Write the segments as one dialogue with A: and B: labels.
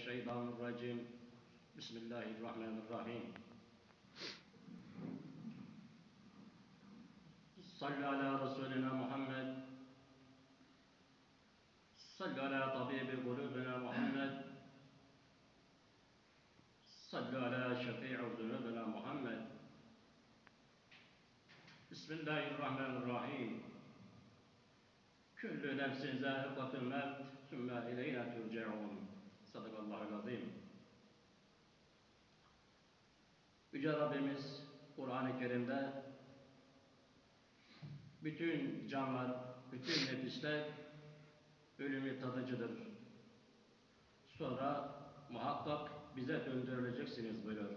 A: الشيطان الرجيم. بسم الله الرحمن الرحيم. صل على رسولنا محمد. صل على طبيب قلوبنا محمد. صل على شفيع ذنوبنا محمد. بسم الله الرحمن الرحيم. كل نفس ذائقة الموت ثم إلينا ترجعون. Sadakallahul azim. Yüce Rabbimiz Kur'an-ı Kerim'de bütün canlar, bütün nefisler ölümü tadıcıdır. Sonra muhakkak bize döndürüleceksiniz buyuruyor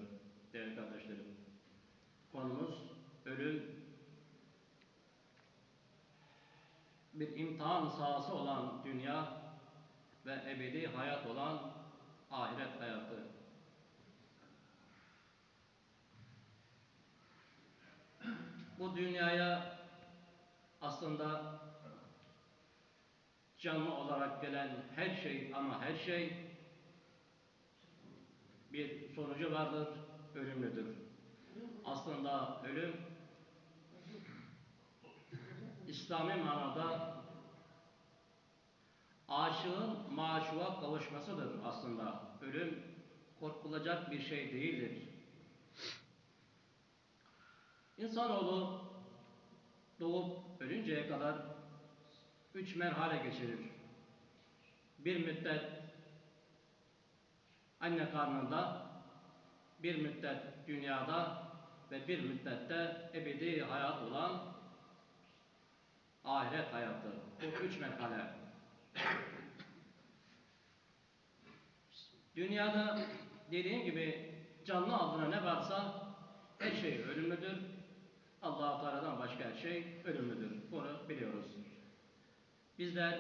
A: değerli kardeşlerim. Konumuz ölüm bir imtihan sahası olan dünya ve ebedi hayat olan ahiret hayatı. Bu dünyaya aslında canlı olarak gelen her şey ama her şey bir sonucu vardır, ölümlüdür. Aslında ölüm İslami manada aşığın maşuğa kavuşmasıdır aslında. Ölüm korkulacak bir şey değildir. İnsanoğlu doğup ölünceye kadar üç merhale geçirir. Bir müddet anne karnında, bir müddet dünyada ve bir müddette ebedi hayat olan ahiret hayatı. Bu üç merhale. Dünyada dediğim gibi canlı adına ne varsa her şey ölümlüdür. allah Teala'dan başka her şey ölümlüdür. Bunu biliyoruz. Bizler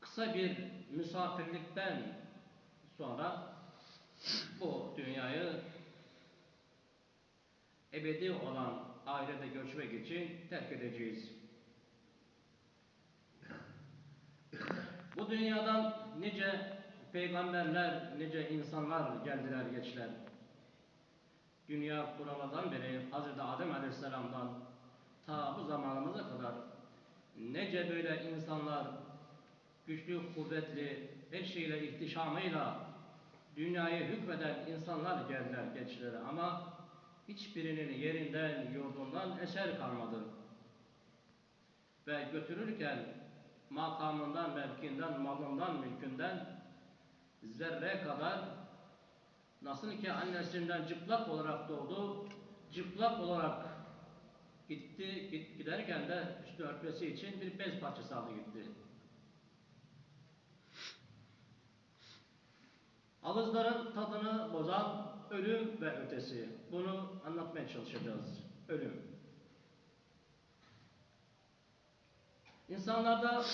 A: kısa bir misafirlikten sonra bu dünyayı ebedi olan ahirete göçmek için terk edeceğiz. Bu dünyadan nice peygamberler, nice insanlar geldiler geçtiler. Dünya kuramadan beri Hz. Adem Aleyhisselam'dan ta bu zamanımıza kadar nece böyle insanlar güçlü, kuvvetli, her şeyle ihtişamıyla dünyayı hükmeden insanlar geldiler geçtiler ama hiçbirinin yerinden, yurdundan eser kalmadı. Ve götürürken makamından, mevkinden, malından, mülkünden zerre kadar nasıl ki annesinden çıplak olarak doğdu, çıplak olarak gitti, git, giderken de üstü örtmesi için bir bez parçası aldı gitti. Ağızların tadını bozan ölüm ve ötesi. Bunu anlatmaya çalışacağız. Ölüm. İnsanlarda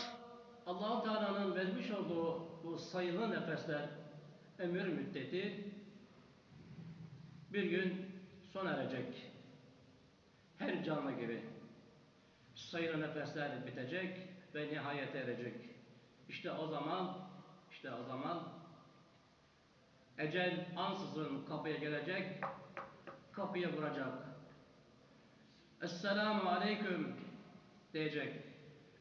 A: allah Teala'nın vermiş olduğu bu sayılı nefesler, ömür müddeti bir gün sona erecek. Her canlı gibi sayılı nefesler bitecek ve nihayete erecek. İşte o zaman, işte o zaman ecel ansızın kapıya gelecek, kapıya vuracak. Esselamu aleyküm diyecek.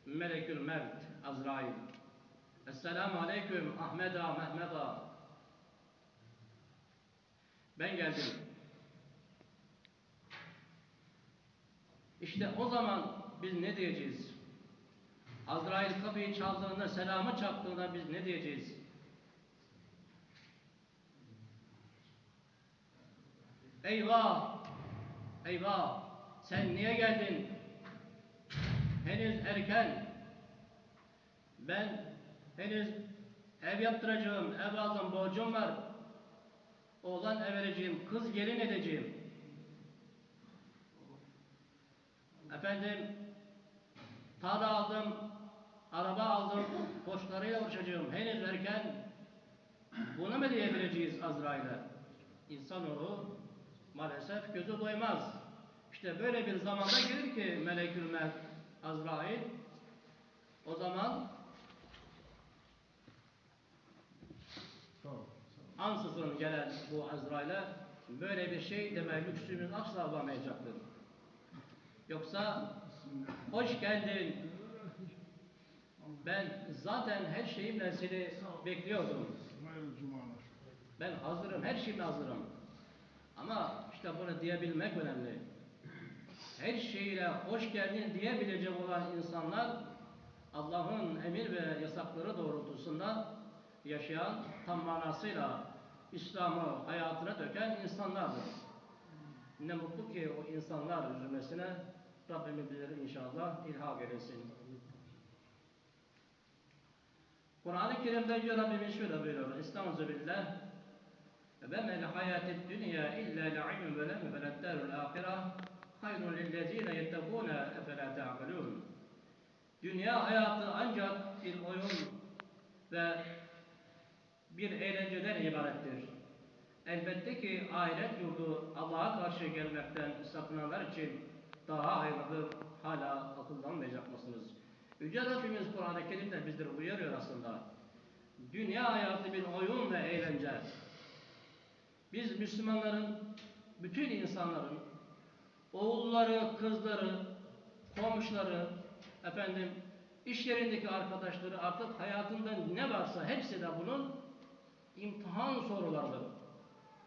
A: Melekül Mevt Azrail. Esselamu aleyküm Ahmeda Mehmeda. Ben geldim. İşte o zaman biz ne diyeceğiz? Azrail kapıyı çaldığında, selamı çaktığında biz ne diyeceğiz? Eyvah! Eyvah! Sen niye geldin? Henüz erken. Ben henüz ev yaptıracağım, ev aldım, borcum var. Oğlan ev vereceğim, kız gelin edeceğim. Efendim, tarla aldım, araba aldım, borçlarıyla uğraşacağım. Henüz erken. Bunu mu diyebileceğiz Azrail'e? İnsanoğlu maalesef gözü doymaz. İşte böyle bir zamanda gelir ki Melekül Azrail o zaman ansızın gelen bu Azrail'e böyle bir şey deme lüksümüz asla olamayacaktır. Yoksa hoş geldin. Ben zaten her şeyimle seni bekliyordum. Ben hazırım, her şeyimle hazırım. Ama işte bunu diyebilmek önemli. Her şeyle hoş geldin diyebilecek olan insanlar Allah'ın emir ve yasakları doğrultusunda yaşayan tam manasıyla İslam'ı hayatına döken insanlardır. Ne mutlu ki o insanlar üzülmesine Rabbimiz bizleri inşallah ilhak eylesin. Kur'an-ı Kerim'de Yüce Rabbimiz şöyle buyuruyor. Estağfurullah billah. Ve mel hayatet dünya illa la'ibun ve lem ve leddarul ahireh hayrun lillezine yettegûne efela ta'melûn. Dünya hayatı ancak bir oyun ve bir eğlenceden ibarettir. Elbette ki ahiret yurdu Allah'a karşı gelmekten sakınanlar için daha hayırlıdır. Hala akıllanmayacak mısınız? Yüce Rabbimiz Kur'an-ı Kerim'de bizleri uyarıyor aslında. Dünya hayatı bir oyun ve eğlence. Biz Müslümanların, bütün insanların, oğulları, kızları, komşuları, efendim, iş yerindeki arkadaşları artık hayatında ne varsa hepsi de bunun imtihan sorularıdır.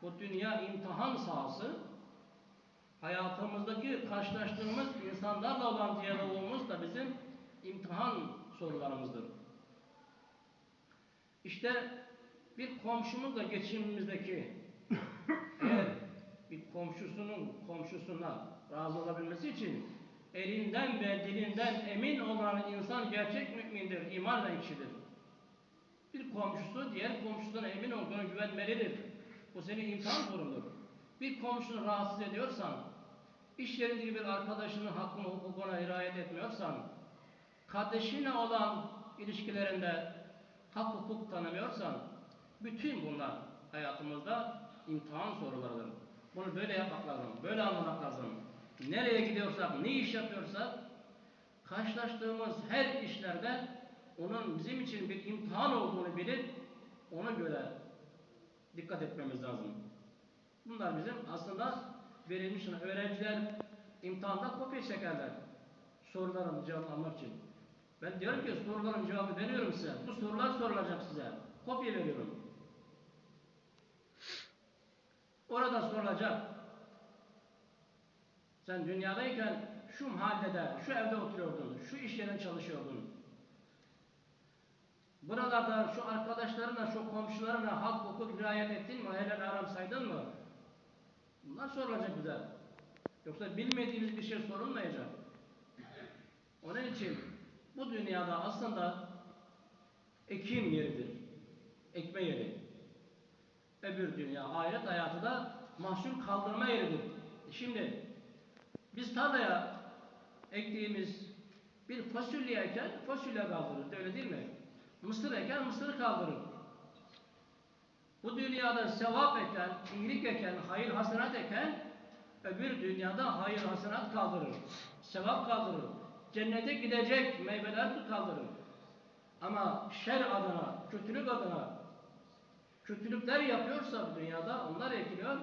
A: Bu dünya imtihan sahası, hayatımızdaki karşılaştığımız insanlarla olan diyalogumuz da bizim imtihan sorularımızdır. İşte bir komşumuzla geçimimizdeki eğer bir komşusunun komşusuna razı olabilmesi için elinden ve dilinden emin olan insan gerçek mümindir, iman eden kişidir. Bir komşusu diğer komşusundan emin olduğuna güvenmelidir. Bu senin imtihan sorunudur. Bir komşunu rahatsız ediyorsan, iş yerindeki bir arkadaşının hakkını hukukuna riayet etmiyorsan, kardeşinle olan ilişkilerinde hak hukuk tanımıyorsan, bütün bunlar hayatımızda imtihan sorularıdır. Bunu böyle yapmak lazım, böyle anlamak lazım. Nereye gidiyorsak, ne iş yapıyorsak, karşılaştığımız her işlerde onun bizim için bir imtihan olduğunu bilip ona göre dikkat etmemiz lazım. Bunlar bizim aslında verilmiş öğrenciler imtihanda kopya çekerler. Soruların cevabını almak için. Ben diyorum ki soruların cevabı veriyorum size. Bu sorular sorulacak size. Kopya veriyorum. Orada sorulacak. Sen dünyadayken şu mahallede, şu evde oturuyordun, şu iş yerinde çalışıyordun. Buralarda şu arkadaşlarına, şu komşularına hak hukuk riayet ettin mi? Helal haram saydın mı? Bunlar sorulacak bize. Yoksa bilmediğimiz bir şey sorulmayacak. Onun için bu dünyada aslında ekim yeridir. Ekme yeri. Öbür dünya, ahiret hayatı da mahsul kaldırma yeridir. Şimdi biz tarlaya ektiğimiz bir fasulye eken fasulye kaldırır. Öyle değil mi? Mısır eken mısırı kaldırır. Bu dünyada sevap eken, iyilik eken, hayır hasenat eken öbür dünyada hayır hasenat kaldırır. Sevap kaldırır. Cennete gidecek meyveler kaldırır. Ama şer adına, kötülük adına kötülükler yapıyorsa bu dünyada onlar ekiliyor.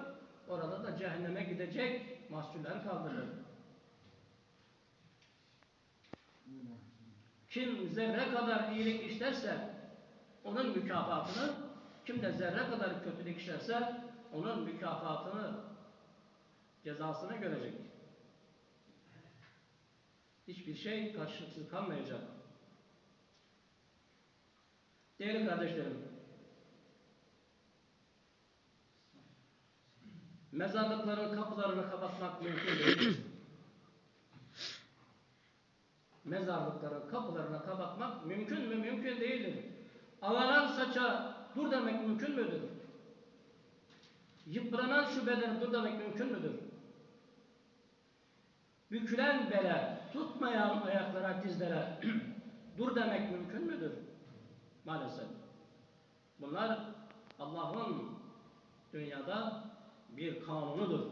A: Orada da cehenneme gidecek mahsuller kaldırır. Kim zerre kadar iyilik işlerse onun mükafatını, kim de zerre kadar kötülük işlerse onun mükafatını, cezasını görecek. Hiçbir şey karşılıksız kalmayacak. Değerli kardeşlerim, mezarlıkların kapılarını kapatmak mümkün değil. Mezarlıkların kapılarını kapatmak mümkün mü? Mümkün değildir. Alanan saça dur demek mümkün müdür? Yıpranan şu bedene dur demek mümkün müdür? Bükülen bele, tutmayan ayaklara, dizlere dur demek mümkün müdür? Maalesef. Bunlar Allah'ın dünyada bir kanunudur.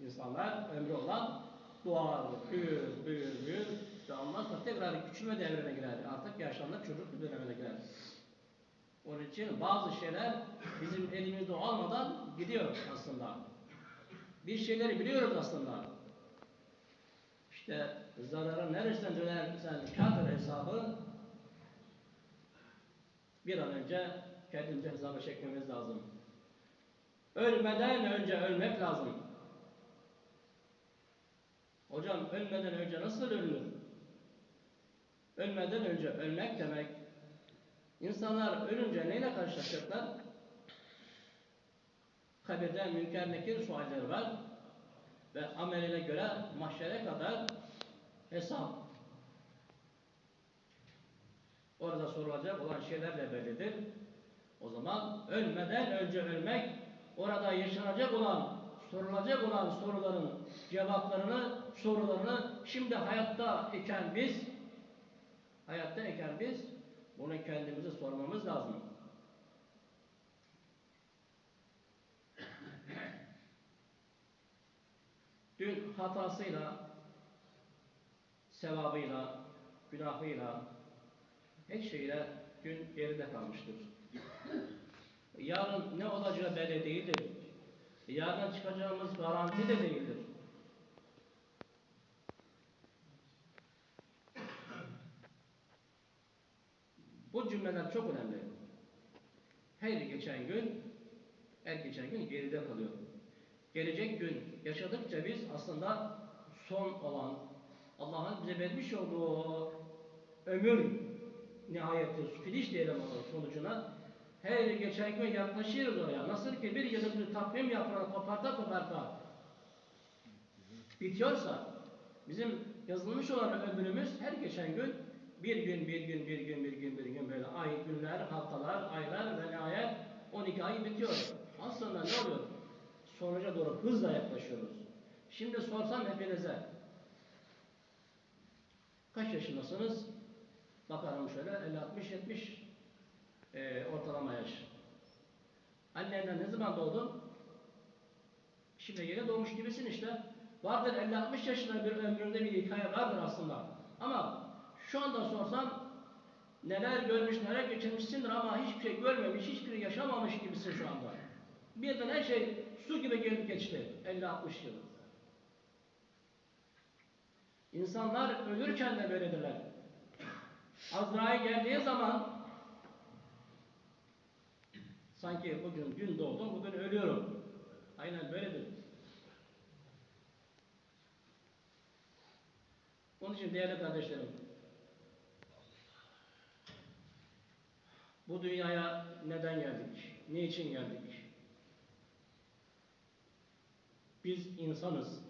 A: İnsanlar ömrü olan doğar, büyür, büyür, büyür ve ondan sonra tekrar küçülme devrine girer. Artık yaşlandık çocuk dönemine girer. Onun için bazı şeyler bizim elimizde olmadan gidiyor aslında. Bir şeyleri biliyoruz aslında. İşte zararın neresinden dönersen kârdır hesabı bir an önce kendimize hesaba çekmemiz lazım. Ölmeden önce ölmek lazım. Hocam ölmeden önce nasıl ölünür? Ölmeden önce ölmek demek insanlar ölünce neyle karşılaşacaklar? Kabirde münker nekir sualleri var ve ameline göre mahşere kadar hesap. Orada sorulacak olan şeyler de bellidir. O zaman ölmeden önce ölmek, orada yaşanacak olan, sorulacak olan soruların cevaplarını, sorularını şimdi hayatta iken biz, hayatta iken biz bunu kendimize sormamız lazım. Dün hatasıyla, sevabıyla, günahıyla, her şeyle dün geride kalmıştır. Yarın ne olacağı belli değildir. Yarın çıkacağımız garanti de değildir. Bu cümleler çok önemli. Her geçen gün, her geçen gün geride kalıyor. Gelecek gün yaşadıkça biz aslında son olan, Allah'ın bize vermiş olduğu ömür nihayeti, filiş diyelim onun sonucuna her geçen gün yaklaşıyoruz oraya. Nasıl ki bir yıllık bir takvim yaprağı koparta koparta bitiyorsa bizim yazılmış olan ömrümüz her geçen gün bir gün, bir gün, bir gün, bir gün, bir gün böyle ay, günler, haftalar, aylar ve nihayet 12 ay bitiyor. Aslında ne oluyor? Sonuca doğru hızla yaklaşıyoruz. Şimdi sorsam hepinize kaç yaşındasınız? Bakalım şöyle 50, 60, 70 e, ortalama yaş. Annenden ne zaman doğdun? Şimdi yeni doğmuş gibisin işte. Vardır 50-60 yaşında bir ömründe bir hikaye vardır aslında. Ama şu anda sorsam neler görmüş, neler geçirmişsindir ama hiçbir şey görmemiş, hiçbir yaşamamış gibisin şu anda. Birden her şey su gibi gelip geçti 50-60 yıl. İnsanlar ölürken de böyledirler. Azrail geldiği zaman sanki bugün dün doğdum, bugün ölüyorum. Aynen böyledir. Onun için değerli kardeşlerim, bu dünyaya neden geldik? Niçin geldik? Biz insanız.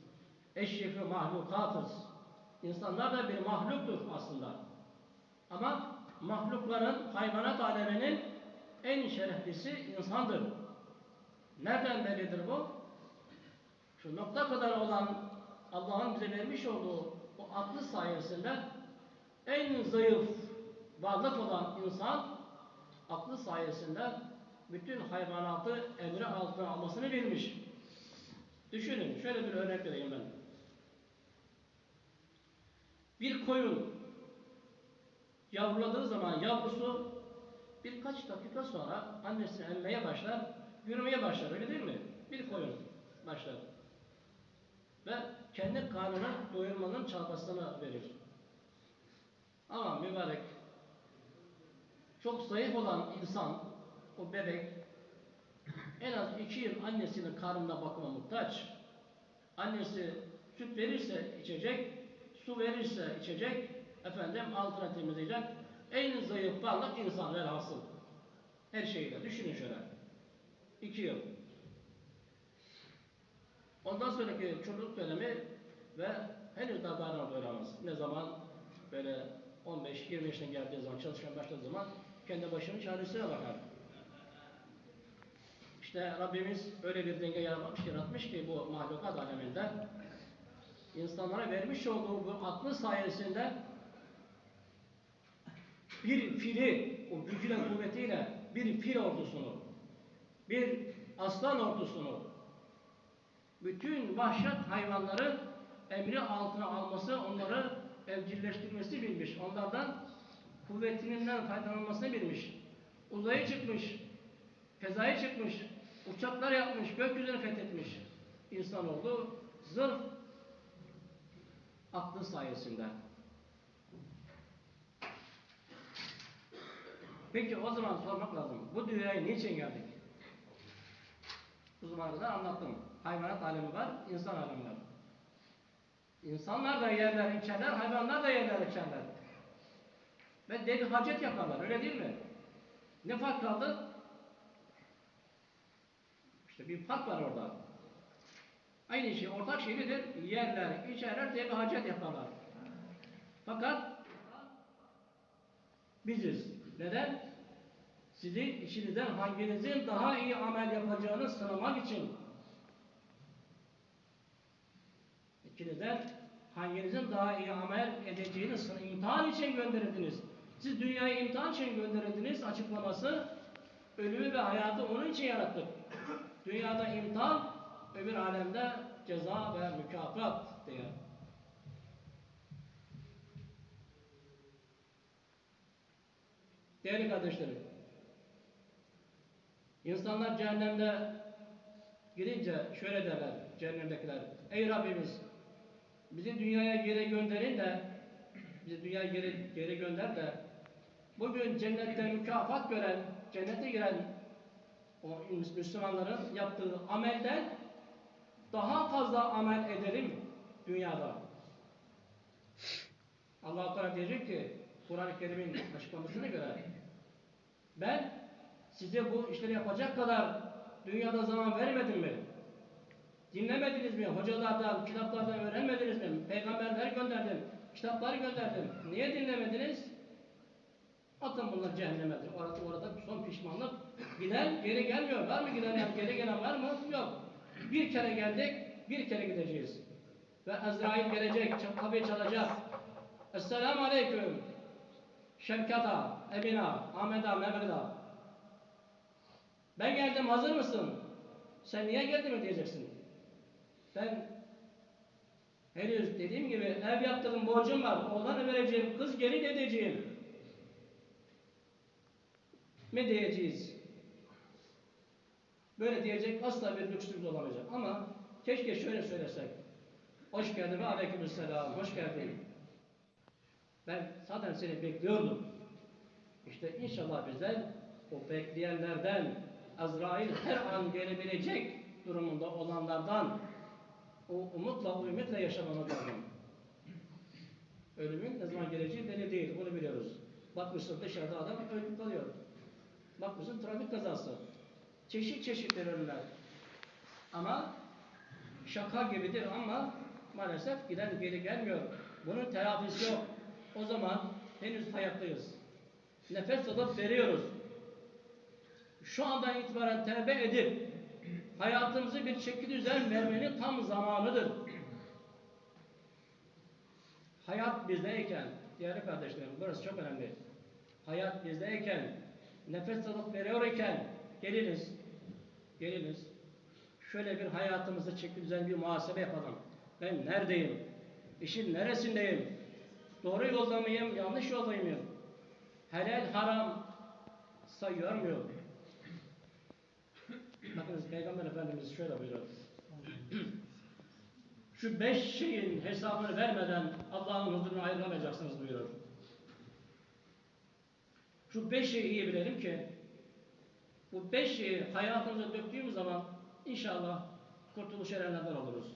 A: Eşrefi mahlukatız. İnsanlar da bir mahluktur aslında. Ama mahlukların, hayvanat aleminin en şereflisi insandır. Nereden bellidir bu? Şu nokta kadar olan Allah'ın bize vermiş olduğu o aklı sayesinde en zayıf varlık olan insan aklı sayesinde bütün hayvanatı emri altına almasını bilmiş. Düşünün, şöyle bir örnek vereyim ben. Bir koyun yavruladığı zaman yavrusu birkaç dakika sonra annesini emmeye başlar, yürümeye başlar, öyle değil mi? Bir koyun başlar. Ve kendi karnını doyurmanın çabasını verir. Ama mübarek, çok zayıf olan insan, o bebek, en az iki yıl annesinin karnında bakıma muhtaç. Annesi süt verirse içecek, su verirse içecek, efendim altına temizleyecek. En zayıf varlık insan velhasıl. Her şeyle. Düşünün şöyle. İki yıl. Ondan sonraki çocuk dönemi ve henüz daha karnına doyuramaz. Ne zaman böyle 15-20 yaşına geldiği zaman, çalışmaya başladığı zaman kendi başının çaresine bakar. İşte Rabbimiz öyle bir denge yaratmış, yaratmış ki bu mahlukat aleminde insanlara vermiş olduğu bu aklı sayesinde bir fili, o gücüyle kuvvetiyle bir fil ordusunu, bir aslan ordusunu, bütün vahşet hayvanları emri altına alması, onları evcilleştirmesi bilmiş. Onlardan kuvvetinden faydalanmasını bilmiş. uzaya çıkmış, fezaya çıkmış, uçaklar yapmış, gökyüzünü fethetmiş. İnsanoğlu zırh aklı sayesinde. Peki o zaman sormak lazım. Bu dünyaya niçin geldik? Kadar anlattım. Hayvanat alemi var, insan alemi var. İnsanlar da yerler içerler, hayvanlar da yerler içerler. Ve deli hacet yaparlar, öyle değil mi? Ne fark kaldı? İşte bir fark var orada. Aynı şey, ortak şey nedir? Yerler, içerler, deli hacet yaparlar. Fakat biziz. Neden? Sizi işinizden hanginizin daha iyi amel yapacağını sınamak için İkinizden hanginizin daha iyi amel edeceğini imtihan için gönderildiniz. Siz dünyaya imtihan için gönderildiniz açıklaması ölümü ve hayatı onun için yarattık. Dünyada imtihan, öbür alemde ceza ve mükafat diye. Değerli kardeşlerim, insanlar cehennemde gidince şöyle derler cehennemdekiler. Ey Rabbimiz bizi dünyaya geri gönderin de bizi dünyaya geri, geri gönder de bugün cennette mükafat gören, cennete giren o Müslümanların yaptığı amelden daha fazla amel edelim dünyada. Allah Teala diyecek ki Kur'an-ı Kerim'in açıklamasına göre ben size bu işleri yapacak kadar dünyada zaman vermedim mi? Dinlemediniz mi? Hocalardan, kitaplardan öğrenmediniz mi? Peygamberler gönderdim, kitapları gönderdim. Niye dinlemediniz? Atın bunlar cehennemedir. Orada, orada son pişmanlık. Giden geri gelmiyor. Var mı gidenler? Geri gelen var mı? Yok. Bir kere geldik, bir kere gideceğiz. Ve Azrail gelecek, kapıyı çalacak. Esselamu Aleyküm. Şevkata, Emina, Ahmet'a, Mehmet'a. Ben geldim, hazır mısın? Sen niye geldin mi diyeceksin. Ben henüz dediğim gibi ev yaptığım borcum var. Oğlanı vereceğim, kız gelin edeceğim. Mi diyeceğiz? Böyle diyecek asla bir lüksümüz olamayacak. Ama keşke şöyle söylesek. Hoş geldin ve aleykümselam. Hoş geldin. Ben zaten seni bekliyordum. İşte inşallah bizler o bekleyenlerden Azrail her an gelebilecek durumunda olanlardan o umutla, o ümitle yaşamamız lazım. Ölümün ne zaman geleceği belli değil, bunu biliyoruz. Bakmışsın dışarıda adam ölüp kalıyor. Bakmışsın trafik kazası. Çeşit çeşit ölümler. Ama şaka gibidir ama maalesef giden geri gelmiyor. Bunun telafisi yok. O zaman henüz hayattayız. Nefes alıp veriyoruz. Şu andan itibaren tevbe edip hayatımızı bir şekil düzen vermenin tam zamanıdır. Hayat bizdeyken, değerli kardeşlerim, burası çok önemli. Hayat bizdeyken, nefes alıp veriyor iken, geliniz, geliniz, şöyle bir hayatımızı şekil düzen bir muhasebe yapalım. Ben neredeyim? İşin neresindeyim? Doğru yolda mıyım? Yanlış yolda mıyım? Helal haram sayıyor muyum? Bakınız Peygamber Efendimiz şöyle buyuruyor. Şu beş şeyin hesabını vermeden Allah'ın huzuruna ayrılamayacaksınız buyuruyor. Şu beş şeyi iyi bilelim ki bu beş şeyi hayatımıza döktüğümüz zaman inşallah kurtuluş erenlerden oluruz.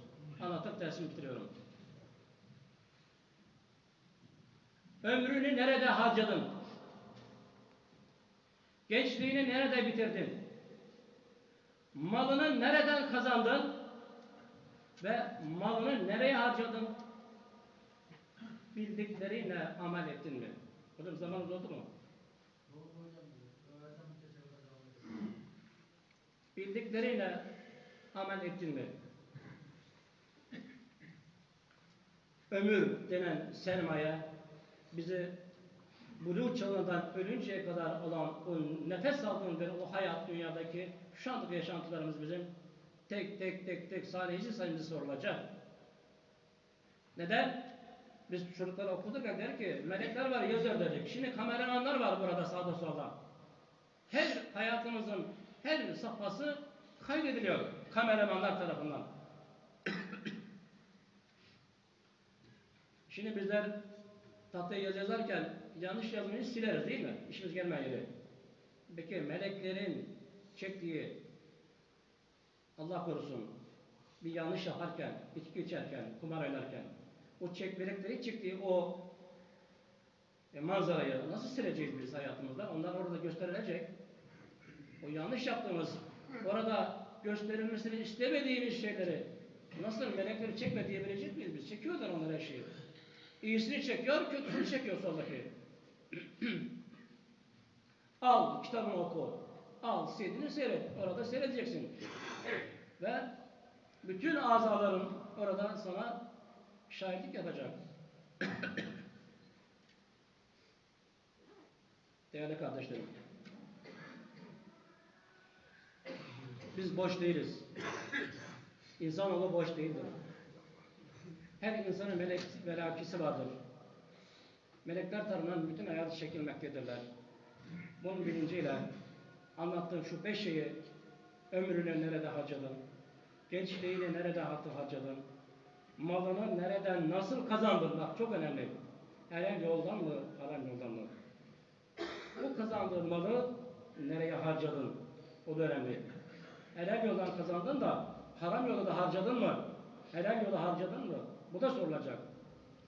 A: Anlatıp dersimi bitiriyorum. Ömrünü nerede harcadın? Gençliğini nerede bitirdin? Nereden kazandın? Ve malını nereye harcadın? Bildikleriyle amel ettin mi? Hocam zamanımız oldu mu? Bildikleriyle amel ettin mi? Ömür denen sermaye bizi buluğ çağından ölünceye kadar olan o nefes aldığımız o hayat dünyadaki şu andaki yaşantılarımız bizim tek tek tek tek saniyeci sayımızı sorulacak. Neden? Biz çocuklara okuduk ya der ki melekler var yazıyor dedik. Şimdi kameramanlar var burada sağda solda. her hayatımızın her safhası kaydediliyor kameramanlar tarafından. Şimdi bizler tahtaya yazı yazarken yanlış yazmayı sileriz değil mi? İşimiz gelmeyen yeri. Peki meleklerin çektiği Allah korusun bir yanlış yaparken, içki içerken, kumar oynarken o çek meleklerin çektiği o e, manzarayı nasıl sileceğiz biz hayatımızda? Onlar orada gösterilecek. O yanlış yaptığımız, orada gösterilmesini istemediğimiz şeyleri nasıl melekleri çekme diyebilecek miyiz biz? Çekiyorlar onlar her şeyi. İyisini çekiyor, kötüsünü çekiyor soldaki. Al kitabını oku. Al CD'ni seyret. Orada seyredeceksin. Ve bütün azaların orada sana şahitlik yapacak. Değerli kardeşlerim. Biz boş değiliz. İnsanoğlu boş değildir. Her insanın melek, melakisi vardır. Melekler tarafından bütün hayatı çekilmektedirler. Bunun bilinciyle anlattığım şu beş şeyi ömrünü nerede harcadın, gençliğini nerede harcadın, malını nereden nasıl kazandın bak çok önemli. Helal yoldan mı, haram yoldan mı? Bu kazandığın malı nereye harcadın? O da önemli. Helal yoldan kazandın da haram yolda harcadın mı? Helal yolda harcadın mı? Bu da sorulacak.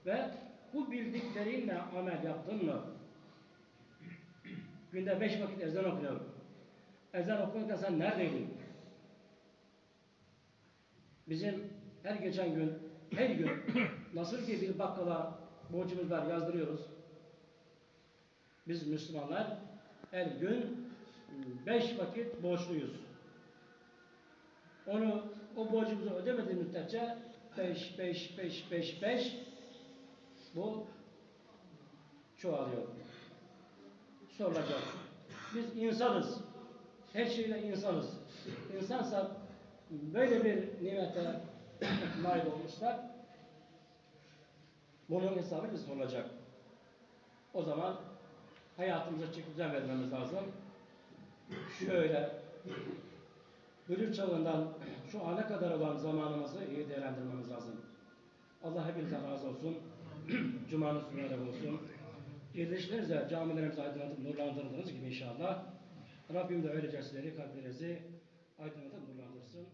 A: Ve bu bildiklerinle amel yaptın mı? Günde beş vakit ezan okuyor. Ezan okunurken sen neredeydin? Bizim her geçen gün, her gün nasıl ki bir bakkala borcumuz var yazdırıyoruz. Biz Müslümanlar her gün beş vakit borçluyuz. Onu, o borcumuzu ödemediği müddetçe beş, beş, beş, beş, beş bu çoğalıyor. Sorulacak. Biz insanız. Her şeyle insanız. İnsansak böyle bir nimete nail olmuşsak bunun hesabı biz olacak. O zaman hayatımıza çeki düzen vermemiz lazım. Şöyle bölüm çağından şu ana kadar olan zamanımızı iyi değerlendirmemiz lazım. Allah hepinizden razı olsun. Cumanız mübarek olsun. Yerleşlerinize, camilerimizi aydınlatıp nurlandırdığınız gibi inşallah. Rabbim de öylece sizleri, kalplerinizi aydınlatıp nurlandırsın.